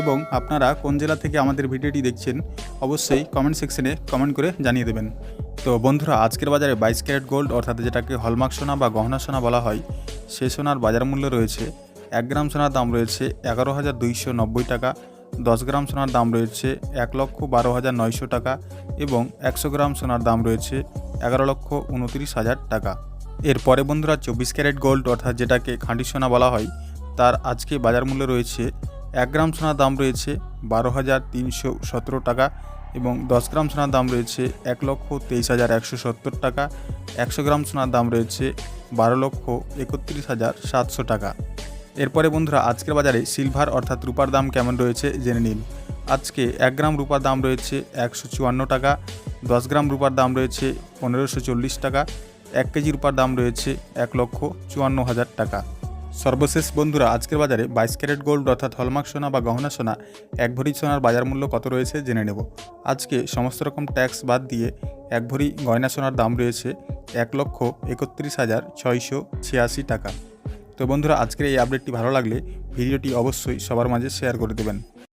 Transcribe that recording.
এবং আপনারা কোন জেলা থেকে আমাদের ভিডিওটি দেখছেন, অবশ্যই কমেন্ট সেকশনে কমেন্ট করে জানিয়ে দেবেন। তো বন্ধুরা, আজকের বাজারে বাইশ ক্যারেট গোল্ড অর্থাৎ যেটাকে হলমার্ক সোনা বা গহনা সোনা বলা হয়, সে সোনার বাজার মূল্য রয়েছে এক গ্রাম সোনার দাম রয়েছে এগারো হাজার দুইশো নব্বই টাকা, দশ গ্রাম সোনার দাম রয়েছে এক লক্ষ বারো হাজার নয়শো টাকা এবং একশো গ্রাম সোনার দাম রয়েছে এগারো লক্ষ উনত্রিশ হাজার টাকা। এরপরে বন্ধুরা, চব্বিশ ক্যারেট গোল্ড অর্থাৎ যেটাকে খাঁটি সোনা বলা হয়, তার আজকে বাজার মূল্য রয়েছে এক গ্রাম সোনার দাম রয়েছে বারো হাজার তিনশো সতেরো টাকা এবং দশ গ্রাম সোনার দাম রয়েছে এক লক্ষ তেইশ হাজার একশো সত্তর টাকা। একশো গ্রাম সোনার দাম রয়েছে বারো লক্ষ একত্রিশ হাজার সাতশো টাকা। এরপরে বন্ধুরা, আজকের বাজারে সিলভার অর্থাৎ রূপার দাম কেমন রয়েছে জেনে নিন। আজকে এক গ্রাম রূপার দাম রয়েছে একশো চুয়ান্ন টাকা, দশ গ্রাম রূপার দাম রয়েছে পনেরোশো চল্লিশ টাকা, এক কেজি রূপার দাম রয়েছে এক লক্ষ চুয়ান্ন হাজার টাকা। সর্বশেষ বন্ধুরা, আজকের বাজারে বাইশ ক্যারেট গোল্ড অর্থাৎ হলমার্ক সোনা বা গহনা সোনা, এক ভরি সোনার বাজার মূল্য কত রয়েছে জেনে নেব। আজকে সমস্ত রকম ট্যাক্স বাদ দিয়ে এক ভরি গয়না সোনার দাম রয়েছে এক লক্ষ একত্রিশ হাজার ছয়শো ছিয়াশি টাকা। তো বন্ধুরা, আজকের এই আপডেটটি ভালো লাগলে ভিডিওটি অবশ্যই সবার মাঝে শেয়ার করে দেবেন।